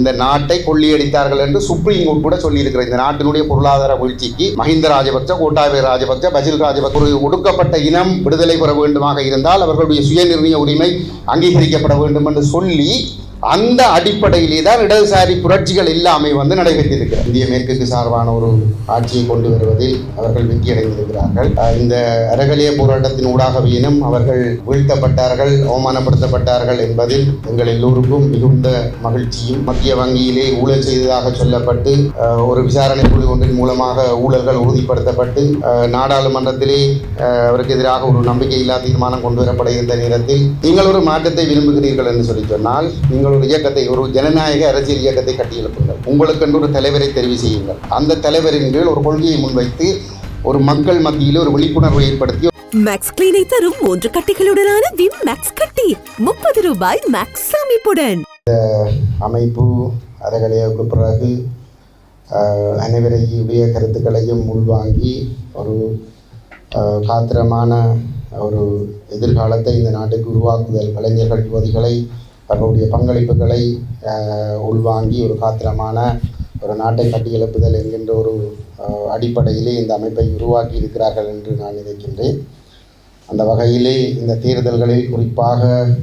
இந்த நாட்டை கொள்ளியடித்தார்கள் என்று சுப்ரீம் கோர்ட் கூட சொல்லியிருக்கிறது. இந்த நாட்டினுடைய பொருளாதார வீழ்ச்சிக்கு மஹிந்த ராஜபக்ச கோட்டாபய ராஜபக்ச பஜில் ராஜபக்ச ஒரு ஒடுக்கப்பட்ட இனம் விடுதலை பெற வேண்டுமாக இருந்தால் அவர்களுடைய சுயநிர்ணய உரிமை அங்கீகரிக்கப்பட வேண்டும் என்று சொல்லி அந்த அடிப்படையிலே தான் இடதுசாரி புரட்சிகள் எல்லாமே வந்து நடைபெற்றிருக்கிறது. இந்திய மேற்குக்கு சார்பான ஒரு ஆட்சியை கொண்டு வருவதில் அவர்கள் வெற்றியடைந்திருக்கிறார்கள். இந்த அரகலிய போராட்டத்தின் ஊடாகவியனும் அவர்கள் வீழ்த்தப்பட்டார்கள் அவமானப்படுத்தப்பட்டார்கள் என்பதில் எங்கள் எல்லோருக்கும் மிகுந்த மகிழ்ச்சியும் மத்திய வங்கியிலே ஊழல் செய்ததாக சொல்லப்பட்டு ஒரு விசாரணை குழு ஒன்றின் மூலமாக ஊழல்கள் உறுதிப்படுத்தப்பட்டு நாடாளுமன்றத்திலே அவருக்கு எதிராக ஒரு நம்பிக்கையில்லா தீர்மானம் கொண்டு வரப்பட இருந்த நேரத்தில் நீங்கள் ஒரு மாற்றத்தை விரும்புகிறீர்கள் என்று சொல்லி சொன்னால் நீங்கள் ஒரு இயக்கத்தை ஒரு ஜனநாயக அரசியல் இயக்கத்தை கட்டியெழுப்புங்கள் உங்களுக்கென்று ஒரு தலைவரை தெரிவு செய்யுங்கள். அந்த தலைவரின் கீழ் ஒரு கொள்கையை முன்வைத்து ஒரு மக்கள் மத்தியில் ஒரு விழிப்புணர்வை ஏற்படுத்தி மேக்ஸ் கிளீனை தரும் மூன்று கட்டிகளுடனான விம் மேக்ஸ் கட்டி. முப்பது ரூபாய் மேக்ஸ் சேமிப்புடன். அமைப்பு அறகலையாவுக்கு பிறகு அனைவரையுடைய கருத்துக்களையும் உள்வாங்கி ஒரு காத்திரமான ஒரு எதிர்காலத்தை இந்த நாட்டுக்கு உருவாக்குதல். கலைஞர்கள் யுவதிகளை தங்களுடைய பங்களிப்புகளை உள்வாங்கி ஒரு காத்திரமான ஒரு நாட்டை கட்டியெழுப்புதல் என்கின்ற ஒரு அடிப்படையிலே இந்த அமைப்பை உருவாக்கி இருக்கிறார்கள் என்று நான் நினைக்கின்றேன். அந்த வகையிலே இந்த தேர்தல்களில் குறிப்பாக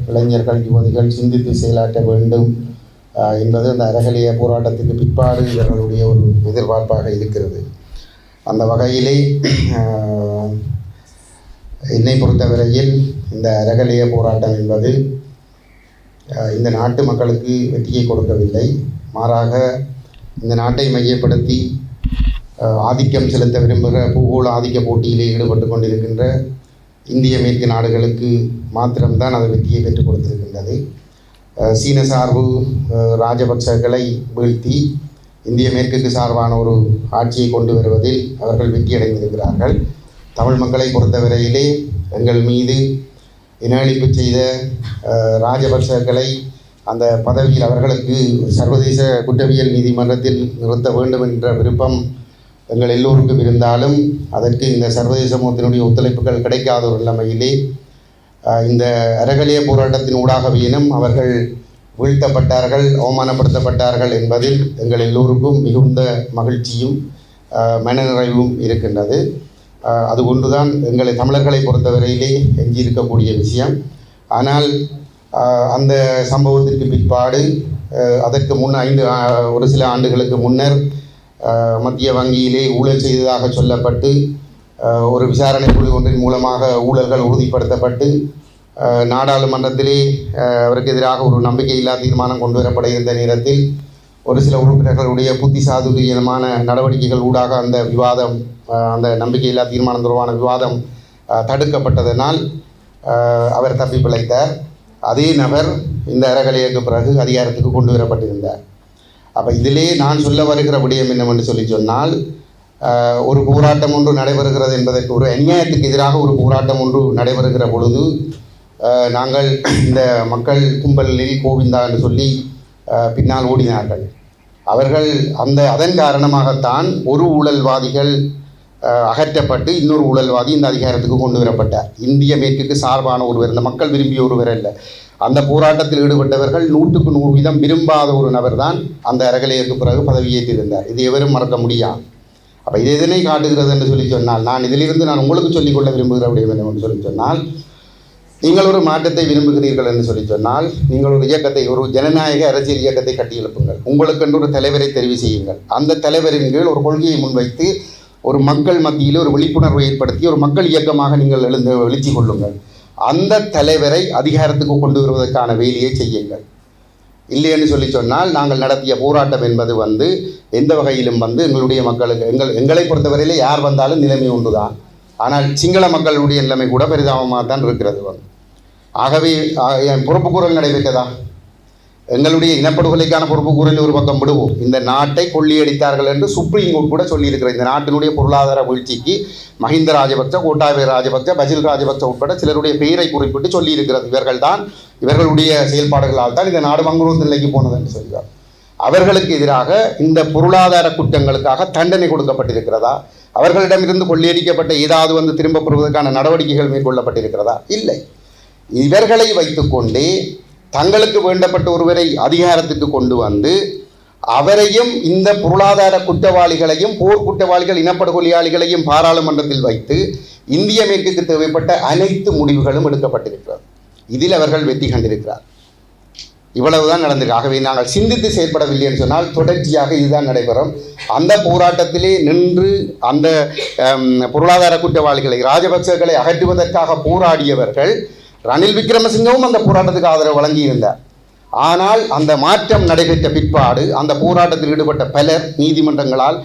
இளைஞர்கள் யுவதிகள் சிந்தித்து செயலாற்ற வேண்டும் என்பது அந்த அரகலிய போராட்டத்துக்கு பிற்பாடு இவர்களுடைய ஒரு எதிர்பார்ப்பாக இருக்கிறது. அந்த வகையிலே என்னை பொறுத்தவரையில் இந்த அரகலிய போராட்டம் என்பது இந்த நாட்டு மக்களுக்கு வெற்றியை கொடுக்கவில்லை. மாறாக இந்த நாட்டை மையப்படுத்தி ஆதிக்கம் செலுத்த விரும்புகிற பூகோள ஆதிக்க போட்டியிலே ஈடுபட்டு கொண்டிருக்கின்ற இந்திய மேற்கு நாடுகளுக்கு மாத்திரம்தான் அது வெற்றியை பெற்றுக் கொடுத்திருக்கின்றது. சீன சார்பு ராஜபக்சர்களை ராஜபக்சகளை வீழ்த்தி இந்திய மேற்குக்கு சார்பான ஒரு ஆட்சியை கொண்டு வருவதில் அவர்கள் வெற்றியடைந்திருக்கிறார்கள். தமிழ் மக்களை பொறுத்தவரையிலே எங்கள் மீது இனஅழிப்பு செய்த ராஜபக்சர்களை அந்த பதவியில் அவர்களுக்கு சர்வதேச குற்றவியல் நீதிமன்றத்தில் நிறுத்த வேண்டும் என்ற விருப்பம் எங்கள் எல்லோருக்கும் இருந்தாலும் அதற்கு இந்த சர்வதேச சமூகத்தினுடைய ஒத்துழைப்புகள் கிடைக்காத ஒரு நிலைமையிலே இந்த அறகலிய போராட்டத்தின் ஊடாகவியனும் அவர்கள் வீழ்த்தப்பட்டார்கள் அவமானப்படுத்தப்பட்டார்கள் என்பதில் எங்கள் எல்லோருக்கும் மிகுந்த மகிழ்ச்சியும் மனநிறைவும் இருக்கின்றது. அது ஒன்றுதான் எங்களை தமிழர்களை பொறுத்தவரையிலே எஞ்சியிருக்கக்கூடிய விஷயம். ஆனால் அந்த சம்பவத்திற்கு பிற்பாடு அதற்கு முன் ஐந்து ஒரு சில ஆண்டுகளுக்கு முன்னர் மத்திய வங்கியிலே ஊழல் செய்ததாக சொல்லப்பட்டு ஒரு விசாரணை குழு ஒன்றின் மூலமாக ஊழல்கள் உறுதிப்படுத்தப்பட்டு நாடாளுமன்றத்திலே அவருக்கு எதிராக ஒரு நம்பிக்கையில்லா தீர்மானம் கொண்டு வரப்பட இருந்த நேரத்தில் ஒரு சில உறுப்பினர்களுடைய புத்திசாதுரியமான நடவடிக்கைகள் ஊடாக அந்த விவாதம் அந்த நம்பிக்கையில்லா தீர்மானம் தொடர்பான விவாதம் தடுக்கப்பட்டதனால் அவர் தப்பி பிழைத்தார். அதே நபர் இந்த அறகலையக்கு பிறகு அதிகாரத்துக்கு கொண்டு வரப்பட்டிருந்தார். அப்போ இதிலே நான் சொல்ல வருகிற விடயம் என்னவென்று சொல்லி சொன்னால் ஒரு போராட்டம் ஒன்று நடைபெறுகிறது என்பதற்கு ஒரு அநியாயத்துக்கு எதிராக ஒரு போராட்டம் ஒன்று நடைபெறுகிற பொழுது நாங்கள் இந்த மக்கள் கும்பலில் கோவிந்தா என்று சொல்லி பின்னால் ஓடினார்கள். அவர்கள் அந்த அதன் காரணமாகத்தான் ஒரு ஊழல்வாதிகள் அகற்றப்பட்டு இன்னொரு ஊழல்வாதி இந்த அதிகாரத்துக்கு கொண்டு வரப்பட்டார். இந்திய மேற்குக்கு சார்பான ஒருவர் இந்த மக்கள் விரும்பிய ஒருவர் அல்ல. அந்த போராட்டத்தில் ஈடுபட்டவர்கள் நூற்றுக்கு நூறு வீதம் விரும்பாத ஒரு நபர் தான் அந்த அரகலையருக்கு பிறகு பதவியேற்றிருந்தார் இது எவரும் மறக்க முடியாது. அப்போ இது எதனை காட்டுகிறது என்று சொல்லி சொன்னால் நான் இதிலிருந்து நான் உங்களுக்கு சொல்லிக்கொள்ள விரும்புகிற விடயம் என்று சொல்லி சொன்னால் நீங்கள் ஒரு மாற்றத்தை விரும்புகிறீர்கள் என்று சொல்லி சொன்னால் நீங்கள் ஒரு இயக்கத்தை ஒரு ஜனநாயக அரசியல் இயக்கத்தை கட்டியெழுப்புங்கள். உங்களுக்கென்று ஒரு தலைவரை தெரிவு செய்யுங்கள். அந்த தலைவரின் கீழ் ஒரு கொள்கையை முன்வைத்து ஒரு மக்கள் மத்தியில் ஒரு விழிப்புணர்வை ஏற்படுத்தி ஒரு மக்கள் இயக்கமாக நீங்கள் எழுந்து எழுச்சி கொள்ளுங்கள். அந்த தலைவரை அதிகாரத்துக்கு கொண்டு வருவதற்கான வேலையை செய்யுங்கள். இல்லைன்னு சொல்லி சொன்னால் நாங்கள் நடத்திய போராட்டம் என்பது வந்து எந்த வகையிலும் வந்து எங்களுடைய மக்களுக்கு எங்கள் எங்களை பொறுத்தவரையில் யார் வந்தாலும் நிலைமை ஒன்றுதான். ஆனால் சிங்கள மக்களுடைய நிலைமை கூட பெரிதாபமாக தான் இருக்கிறது வந்து. ஆகவே என் பொறுப்புக்கூறல் நடைபெற்றதா? எங்களுடைய இனப்படுகொலைக்கான பொறுப்புக்கூறல் ஒரு பக்கம் விடுவோம். இந்த நாட்டை கொள்ளியடித்தார்கள் என்று சுப்ரீம் கோர்ட் கூட சொல்லியிருக்கிறது. இந்த நாட்டினுடைய பொருளாதார வீழ்ச்சிக்கு மஹிந்த ராஜபக்ச கோட்டாபய ராஜபக்ச பஜில் ராஜபக்ச உட்பட சிலருடைய பெயரை குறிப்பிட்டு சொல்லியிருக்கிறது. இவர்கள்தான் இவர்களுடைய செயல்பாடுகளால் தான் இந்த நாடு மங்குரோத்து நிலைக்கு போனது என்று சொல்கிறார். அவர்களுக்கு எதிராக இந்த பொருளாதார குற்றங்களுக்காக தண்டனை கொடுக்கப்பட்டிருக்கிறதா? அவர்களிடமிருந்து கொள்ளையடிக்கப்பட்ட ஏதாவது வந்து திரும்ப பெறுவதற்கான நடவடிக்கைகள் மேற்கொள்ளப்பட்டிருக்கிறதா? இல்லை. இவர்களை வைத்துக்கொண்டே தங்களுக்கு வேண்டப்பட்ட ஒருவரை அதிகாரத்துக்கு கொண்டு வந்து அவரையும் இந்த பொருளாதார குற்றவாளிகளையும் போர் குற்றவாளிகள் இனப்படுகொலையாளிகளையும் பாராளுமன்றத்தில் வைத்து இந்திய மேற்குக்கு தேவைப்பட்ட அனைத்து முடிவுகளும் எடுக்கப்பட்டிருக்கிறது. இதில் அவர்கள் வெற்றி கண்டிருக்கிறார். இவ்வளவுதான் நடந்திருக்கு. ஆகவே நாங்கள் சிந்தித்து செயற்படவில்லை என்று சொன்னால் தொடர்ச்சியாக இதுதான் நடைபெறும். அந்த போராட்டத்திலே நின்று அந்த பொருளாதார குற்றவாளிகளை ராஜபக்சர்களை அகற்றுவதற்காக போராடியவர்கள் ரணில் விக்ரமசிங்கவும் அந்த போராட்டத்துக்கு ஆதரவு வழங்கியிருந்தார். ஆனால் அந்த மாற்றம் நடைபெற்ற பிற்பாடு அந்த போராட்டத்தில் ஈடுபட்ட பலர் நீதிமன்றங்களால்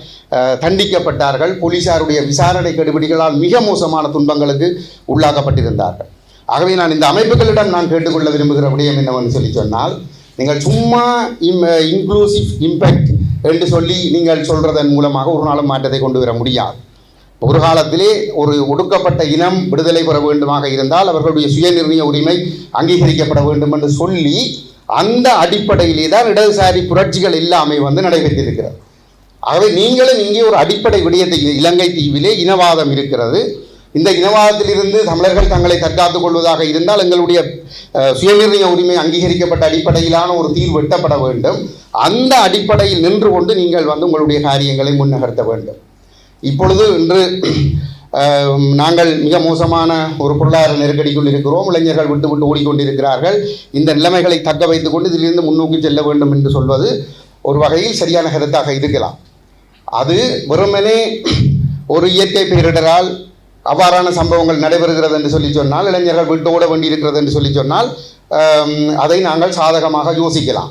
தண்டிக்கப்பட்டார்கள். போலீசாருடைய விசாரணை கெடுபிடிகளால் மிக மோசமான துன்பங்களுக்கு உள்ளாக்கப்பட்டிருந்தார்கள். ஆகவே நான் இந்த அமைப்புகளிடம் நான் கேட்டுக்கொள்ள விரும்புகிற விடயம் என்னவென்று சொல்லி சொன்னால் நீங்கள் சும்மா இம் இன்க்ளூசிவ் இம்பேக்ட் என்று சொல்லி நீங்கள் சொல்கிறதன் மூலமாக ஒரு நாளும் மாற்றத்தை கொண்டு வர முடியாது. ஒரு காலத்திலே ஒரு ஒடுக்கப்பட்ட இனம் விடுதலை பெற வேண்டுமாக இருந்தால் அவர்களுடைய சுயநிர்ணய உரிமை அங்கீகரிக்கப்பட வேண்டும் என்று சொல்லி அந்த அடிப்படையிலே தான் இடதுசாரி புரட்சிகள் எல்லாமே வந்து நடைபெற்றிருக்கிறது. ஆகவே நீங்களும் இங்கே ஒரு அடிப்படை விடயத்தை இலங்கை தீவிலே இனவாதம் இருக்கிறது. இந்த இனவாதத்திலிருந்து தமிழர்கள் தங்களை தற்காத்துக் கொள்வதாக இருந்தால் எங்களுடைய சுயநிர்ணய உரிமை அங்கீகரிக்கப்பட்ட அடிப்படையிலான ஒரு தீர்வு எட்டப்பட வேண்டும். அந்த அடிப்படையில் நின்று கொண்டு நீங்கள் வந்து உங்களுடைய காரியங்களை முன்னகர்த்த வேண்டும். இப்பொழுது இன்று நாங்கள் மிக மோசமான ஒரு பொருளாதார நெருக்கடிக்குள் இருக்கிறோம். இளைஞர்கள் விட்டு விட்டு ஓடிக்கொண்டிருக்கிறார்கள். இந்த நிலைமைகளை தக்க வைத்துக் கொண்டு இதிலிருந்து முன்னோக்கி செல்ல வேண்டும் என்று சொல்வது ஒரு வகையில் சரியான கருத்தாக இருக்கலாம். அது வெறுமனே ஒரு இயற்கை பேரிடரால் அவ்வாறான சம்பவங்கள் நடைபெறுகிறது என்று சொல்லி சொன்னால் இளைஞர்கள் விட்டு ஓட வேண்டியிருக்கிறது என்று சொல்லி சொன்னால் அதை நாங்கள் சாதகமாக யோசிக்கலாம்.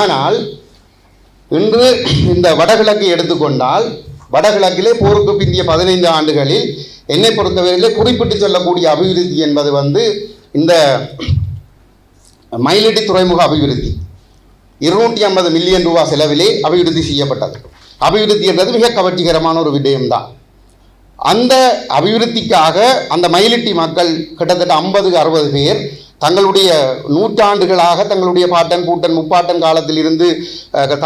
ஆனால் இன்று இந்த வடகிழக்கு எடுத்துக்கொண்டால் வடகிழக்கிலே போருக்கு பிந்திய பதினைந்து ஆண்டுகளில் என்னை பொறுத்தவரையிலே குறிப்பிட்டு சொல்லக்கூடிய அபிவிருத்தி என்பது வந்து இந்த மயிலடி துறைமுக அபிவிருத்தி. இருநூற்றி ஐம்பது மில்லியன் ரூபா செலவிலே அபிவிருத்தி செய்யப்பட்டது. அபிவிருத்தி என்றது மிக கவர்ச்சிகரமான ஒரு விடயம்தான். அந்த அபிவிருத்திக்காக அந்த மயிலிட்டி மக்கள் கிட்டத்தட்ட ஐம்பது அறுபது பேர் தங்களுடைய நூற்றாண்டுகளாக தங்களுடைய பாட்டன் கூட்டன் முப்பாட்டன் காலத்தில் இருந்து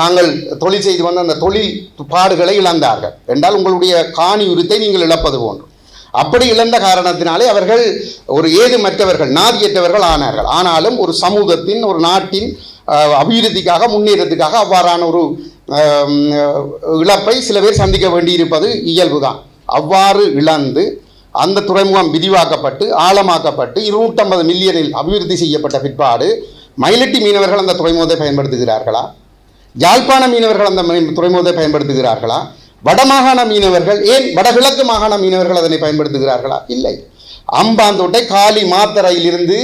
தாங்கள் தொழில் செய்து வந்த அந்த தொழில் பாடுகளை இழந்தார்கள். என்றால் உங்களுடைய காணி உரித்தை நீங்கள் இழப்பது போன்று. அப்படி இழந்த காரணத்தினாலே அவர்கள் ஒரு ஏதுமற்றவர்கள் நாதியற்றவர்கள் ஆனார்கள். ஆனாலும் ஒரு சமூகத்தின் ஒரு நாட்டின் அபிவிருத்திக்காக முன்னேறத்துக்காக அவ்வாறான ஒரு இழப்பை சில பேர் சந்திக்க வேண்டியிருப்பது இயல்புதான். அவ்வாறு இழந்து அந்த துறைமுகம் விரிவாக்கப்பட்டு ஆழமாக்கப்பட்டு இருநூற்றம்பது மில்லியனில் அபிவிருத்தி செய்யப்பட்ட பிற்பாடு மயிலட்டி மீனவர்கள் அந்த துறைமுகத்தை பயன்படுத்துகிறார்களா? யாழ்ப்பாண மீனவர்கள் அந்த துறைமுகத்தை பயன்படுத்துகிறார்களா? வடமாகாண மீனவர்கள் ஏன் வடகிழக்கு மாகாண மீனவர்கள் அதனை பயன்படுத்துகிறார்களா? இல்லை. அம்பாந்தோட்டை காலி மாத்தரையிலிருந்து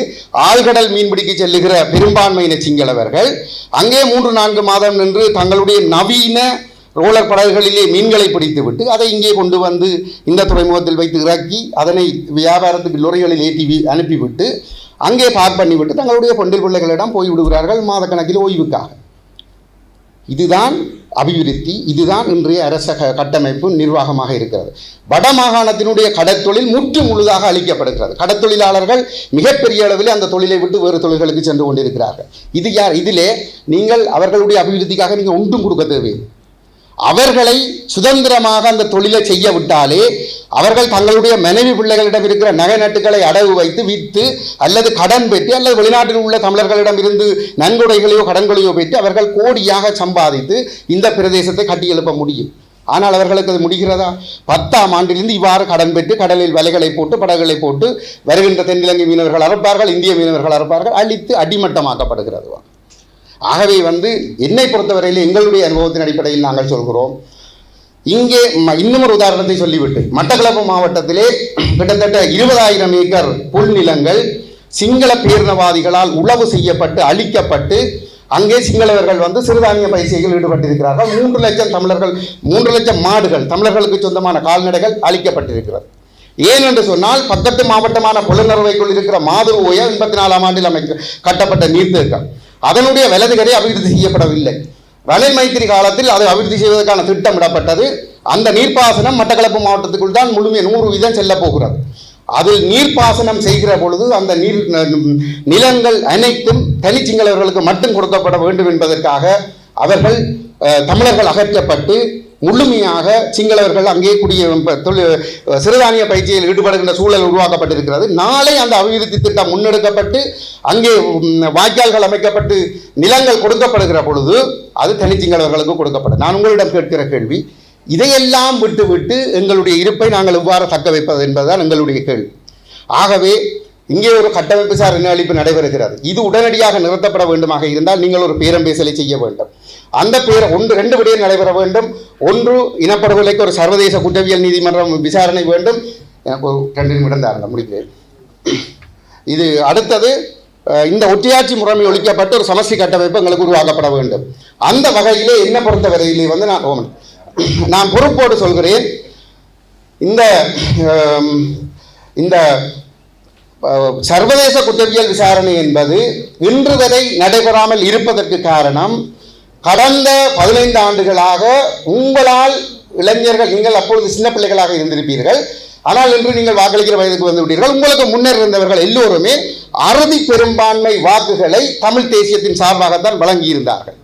ஆழ்கடல் மீன்பிடிக்க செல்லுகிற பெரும்பான்மையின சிங்களவர்கள் அங்கே மூன்று நான்கு மாதம் நின்று தங்களுடைய நவீன ரோலர் படகுகளிலே மீன்களை பிடித்துவிட்டு அதை இங்கே கொண்டு வந்து இந்த துறைமுகத்தில் வைத்து இறக்கி அதனை வியாபாரத்துக்கு லொரிகளில் ஏற்றி அனுப்பிவிட்டு அங்கே பார்க் பண்ணிவிட்டு தங்களுடைய பொண்டில் பிள்ளைகளிடம் போய் விடுகிறார்கள் மாதக்கணக்கில் ஓய்வுக்காக. இதுதான் அபிவிருத்தி இதுதான் இன்றைய அரச க- கட்டமைப்பு நிர்வாகமாக இருக்கிறது. வடமாகாணத்தினுடைய கடற்தொழில் முற்று முழுதாக அளிக்கப்படுகிறது கடத்தொழிலாளர்கள் மிகப்பெரிய அளவில் அந்த தொழிலை விட்டு வேறு தொழில்களுக்கு சென்று கொண்டிருக்கிறார்கள். இது யார்? இதிலே நீங்கள் அவர்களுடைய அபிவிருத்திக்காக நீங்கள் ஒன்றும் கொடுக்க தேவையில்லை. அவர்களை சுதந்திரமாக அந்த தொழிலை செய்ய விட்டாலே அவர்கள் தங்களுடைய மனைவி பிள்ளைகளிடம் இருக்கிற நகை நட்டுகளை அடகு வைத்து விற்று அல்லது கடன் பெற்று அல்லது வெளிநாட்டில் உள்ள தமிழர்களிடம் இருந்து நன்கொடைகளையோ கடன்களையோ பெற்று அவர்கள் கோடியாக சம்பாதித்து இந்த பிரதேசத்தை கட்டியெழுப்ப முடியும். ஆனால் அவர்களுக்கு அது முடிகிறதா? பத்தாம் ஆண்டிலிருந்து இவ்வாறு கடன் பெற்று கடலில் வலைகளை போட்டு படகுகளை போட்டு வருகின்ற தென்னிலங்கை மீனவர்கள் அறுப்பார்கள் இந்திய மீனவர்கள் அறுப்பார்கள் அழித்து அடிமட்டமாக்கப்படுகிறது. ஆகவே வந்து என்னை பொறுத்தவரையில் எங்களுடைய அனுபவத்தின் அடிப்படையில் நாங்கள் சொல்கிறோம். இங்கே இன்னும் ஒரு உதாரணத்தை சொல்லிவிட்டு மட்டக்களப்பு மாவட்டத்திலே கிட்டத்தட்ட இருபதாயிரம் ஏக்கர் புல் நிலங்கள் சிங்கள பேரினவாதிகளால் உழவு செய்யப்பட்டு அழிக்கப்பட்டு அங்கே சிங்களவர்கள் வந்து சிறுதானிய பயிற்சியில் ஈடுபட்டிருக்கிறார்கள். மூன்று லட்சம் தமிழர்கள் மூன்று லட்சம் மாடுகள் தமிழர்களுக்கு சொந்தமான கால்நடைகள் அழிக்கப்பட்டிருக்கிறது. ஏன் என்று சொன்னால் பக்கத்து மாவட்டமான புலனறுவைக்குள் இருக்கிற மாதுரு ஓய எண்பத்தி நாலாம் ஆண்டில் அமைக்க கட்டப்பட்ட நீர்த்தேக்கம். அதனுடைய வலதுகரை அபிவிருத்தி செய்யப்படவில்லை. வலை மைத்திரி காலத்தில் அதை அபிவிருத்தி செய்வதற்கான திட்டமிடப்பட்டது. அந்த நீர்ப்பாசனம் மட்டக்களப்பு மாவட்டத்துக்குள் தான் முழுமை நூறு வீதம் செல்ல போகிறது. அதில் நீர்ப்பாசனம் செய்கிற பொழுது அந்த நீர் நிலங்கள் அனைத்தும் தனிச்சிங்களவர்களுக்கு மட்டும் கொடுக்கப்பட வேண்டும் என்பதற்காக அவர்கள் தமிழர்கள் அகற்றப்பட்டு முழுமையாக சிங்களவர்கள் அங்கே குடிய தொழில் சிறுதானிய பயிற்சியில் ஈடுபடுகின்ற சூழல் உருவாக்கப்பட்டிருக்கிறது. நாளை அந்த அபிவிருத்தி திட்டம் முன்னெடுக்கப்பட்டு அங்கே வாய்க்கால்கள் அமைக்கப்பட்டு நிலங்கள் கொடுக்கப்படுகிற பொழுது அது தனிச்சிங்களவர்களுக்கு கொடுக்கப்படும். நான் உங்களிடம் கேட்கிற கேள்வி இதையெல்லாம் விட்டுவிட்டு எங்களுடைய இருப்பை நாங்கள் எவ்வாறு தக்க வைப்பது என்பதுதான் எங்களுடைய கேள்வி. ஆகவே இங்கே ஒரு கட்டமைப்பு சார் அளிப்பு நடைபெறுகிறது? இது உடனடியாக நிறுத்தப்பட வேண்டுமாக இருந்தால் நீங்கள் ஒரு பேரம்பேசலை செய்ய வேண்டும். அந்த பேர் ஒன்று ரெண்டு விடயம் நடைபெற வேண்டும். ஒன்று இனப்படுகொலைக்கு ஒரு சர்வதேச குற்றவியல் நீதிமன்றம் விசாரணை வேண்டும். எனக்கு ரெண்டு நிமிடம் தான் முடிக்கிறேன். இது அடுத்தது இந்த ஒற்றையாட்சி முறைமை ஒழிக்கப்பட்டு ஒரு சமஸ்டி கட்டமைப்பு எங்களுக்கு உருவாக்கப்பட வேண்டும். அந்த வகையிலே என்ன பொறுத்தவரையிலே வந்து நான் ஓமன். நான் பொறுப்போடு சொல்கிறேன். இந்த இந்த சர்வதேச குற்றவியல் விசாரணை என்பது இன்று வரை நடைபெறாமல் இருப்பதற்கு காரணம் கடந்த பதினைந்து ஆண்டுகளாக உங்களால் இளைஞர்கள் நீங்கள் அப்பொழுது சின்ன பிள்ளைகளாக இருந்திருப்பீர்கள். ஆனால் இன்று நீங்கள் வாக்களிக்கிற வயதுக்கு வந்து விட்டீர்கள். உங்களுக்கு முன்னர் இருந்தவர்கள் எல்லோருமே அறுதி பெரும்பான்மை வாக்குகளை தமிழ் தேசியத்தின் சார்பாகத்தான் வழங்கியிருந்தார்கள்.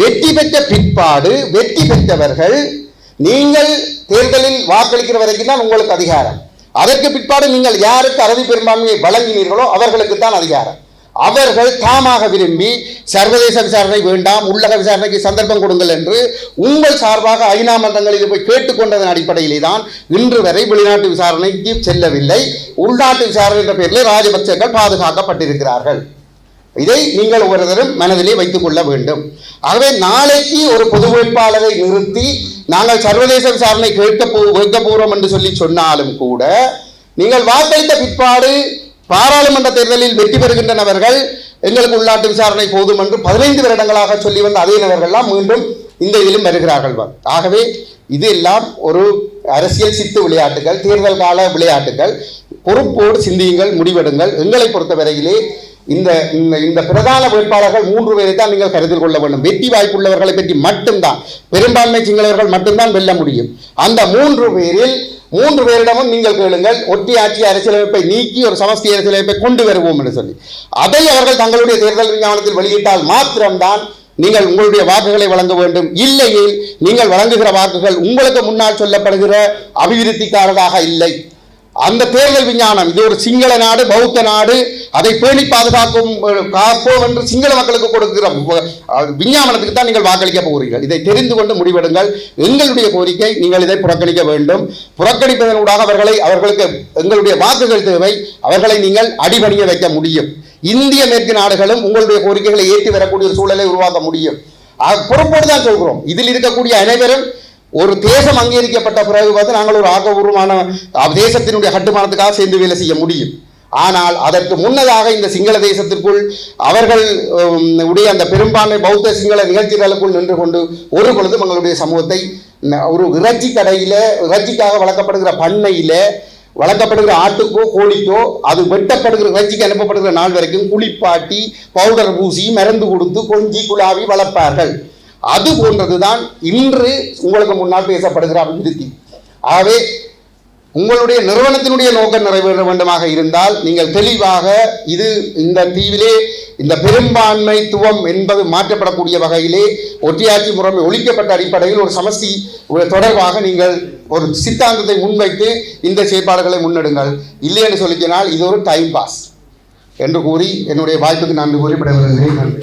வெற்றி பெற்ற பிற்பாடு வெற்றி பெற்றவர்கள் நீங்கள் தேர்தலில் வாக்களிக்கிற வரைக்கும் தான் உங்களுக்கு அதிகாரம். அதற்கு பிற்பாடு நீங்கள் யாருக்கு அறுதி பெரும்பான்மையை வழங்கினீர்களோ அவர்களுக்கு தான் அதிகாரம். அவர்கள் தாமாக விரும்பி சர்வதேச விசாரணை வேண்டாம் உள்ளக விசாரணைக்கு சந்தர்ப்பம் கொடுங்கள் என்று உங்கள் சார்பாக ஐநா மன்றங்களில் போய் கேட்டுக்கொண்டதன் அடிப்படையிலே தான் இன்று வரை வெளிநாட்டு விசாரணைக்கு செல்லவில்லை. உள்நாட்டு விசாரணை என்ற பெயரில் ராஜபக்சர்கள் பாதுகாக்கப்பட்டிருக்கிறார்கள். இதை நீங்கள் ஒவ்வொருத்தரும் மனதிலே வைத்துக் கொள்ள வேண்டும். ஆகவே நாளைக்கு ஒரு பொது வேட்பாளரை நிறுத்தி நாங்கள் சர்வதேச விசாரணை கேட்க போ வைக்க போகிறோம் என்று சொல்லி சொன்னாலும் கூட நீங்கள் வாக்களித்த பிற்பாடு பாராளுமன்ற தேர்தலில் வெற்றி பெறுகின்ற நபர்கள் எங்களுக்கு உள்நாட்டு விசாரணை போதும் என்று பதினைந்து வருடங்களாக சொல்லி வந்த அதே நபர்கள்லாம் மீண்டும் இந்த இதிலும் வருகிறார்கள். ஆகவே இது எல்லாம் ஒரு அரசியல் சித்து விளையாட்டுகள் தேர்தல் கால விளையாட்டுகள். பொறுப்போடு சிந்தியுங்கள் முடிவெடுங்கள். எங்களை பொறுத்தவரையிலே இந்த இந்த இந்த பிரதான வேட்பாளர்கள் மூன்று பேரை தான் நீங்கள் கருத்தில் கொள்ள வேண்டும். வெற்றி வாய்ப்புள்ளவர்களை பற்றி மட்டும்தான் பெரும்பான்மை சிங்களவர்கள் மட்டும்தான் வெல்ல முடியும். அந்த மூன்று பேரில் மூன்று பேரிடமும் நீங்கள் கேளுங்கள். ஒட்டி ஆட்சி அரசியலமைப்பை நீக்கி ஒரு சமஸ்தி அரசியலமைப்பை கொண்டு வருவோம் என்று சொல்லி. அதை அவர்கள் தங்களுடைய தேர்தல் விஞ்ஞானத்தில் வெளியிட்டால் மாத்திரம்தான் நீங்கள் உங்களுடைய வாக்குகளை வழங்க வேண்டும். இல்லையே நீங்கள் வழங்குகிற வாக்குகள் உங்களுக்கு முன்னால் சொல்லப்படுகிற அபிவிருத்திக்காரதாக இல்லை. அந்த தேர்தல் விஞ்ஞானம் இது ஒரு சிங்கள நாடு பௌத்த நாடு அதை பேணி பாதுகாக்கும் காப்போம் என்று சிங்கள மக்களுக்கு கொடுக்கிற விஞ்ஞாபனத்துக்கு தான் நீங்கள் வாக்களிக்க போகிறீர்கள். இதை தெரிந்து கொண்டு முடிவெடுங்கள். எங்களுடைய கோரிக்கை நீங்கள் இதை புறக்கணிக்க வேண்டும். புறக்கணிப்பதனூடாக அவர்களை அவர்களுக்கு எங்களுடைய வாக்குகள் தேவை. அவர்களை நீங்கள் அடிபணிய வைக்க முடியும். இந்திய மேற்கு நாடுகளும் உங்களுடைய கோரிக்கைகளை ஏற்றி வரக்கூடிய சூழலை உருவாக்க முடியும். பொறுப்போடு தான் சொல்கிறோம். இதில் இருக்கக்கூடிய அனைவரும் ஒரு தேசம் அங்கீகரிக்கப்பட்ட பிறகு வந்து நாங்கள் ஒரு ஆக்கப்பூர்வமான தேசத்தினுடைய கட்டுமானத்துக்காக சேர்ந்து வேலை செய்ய முடியும். ஆனால் அதற்கு முன்னதாக இந்த சிங்கள தேசத்திற்குள் அவர்கள் உடைய அந்த பெரும்பான்மை பௌத்த சிங்கள நிகழ்ச்சிகளுக்குள் நின்று கொண்டு ஒரு பொழுதும் எங்களுடைய சமூகத்தை ஒரு இறைச்சி கடையில் இறைச்சிக்காக வளர்க்கப்படுகிற பண்ணையில் வளர்க்கப்படுகிற ஆட்டுக்கோ கோழிக்கோ அது வெட்டப்படுகிற இறைச்சிக்கு அனுப்பப்படுகிற நாள் வரைக்கும் குளிப்பாட்டி பவுடர் பூசி மருந்து கொடுத்து கொஞ்சி குழாவி வளர்ப்பார்கள். அது போன்றதுதான் இன்று உங்களுக்கு முன்னால் பேசப்படுகிற அபிவிருத்தி. ஆகவே உங்களுடைய நிறுவனத்தினுடைய நோக்கம் நிறைவேற வேண்டுமாக இருந்தால் நீங்கள் தெளிவாக இது இந்த தீவிலே இந்த பெரும்பான்மைத்துவம் என்பது மாற்றப்படக்கூடிய வகையிலே ஒற்றையாட்சி முறைமை ஒழிக்கப்பட்ட அடிப்படையில் ஒரு சமஸ்தி தொடர்பாக நீங்கள் ஒரு சித்தாந்தத்தை முன்வைத்து இந்த செயற்பாடுகளை முன்னெடுங்கள். இல்லை என்று சொல்லிக்கினால் இது ஒரு டைம் பாஸ் என்று கூறி என்னுடைய வாய்ப்புக்கு நன்றி கூறி விரும்புகிறேன் நன்றி.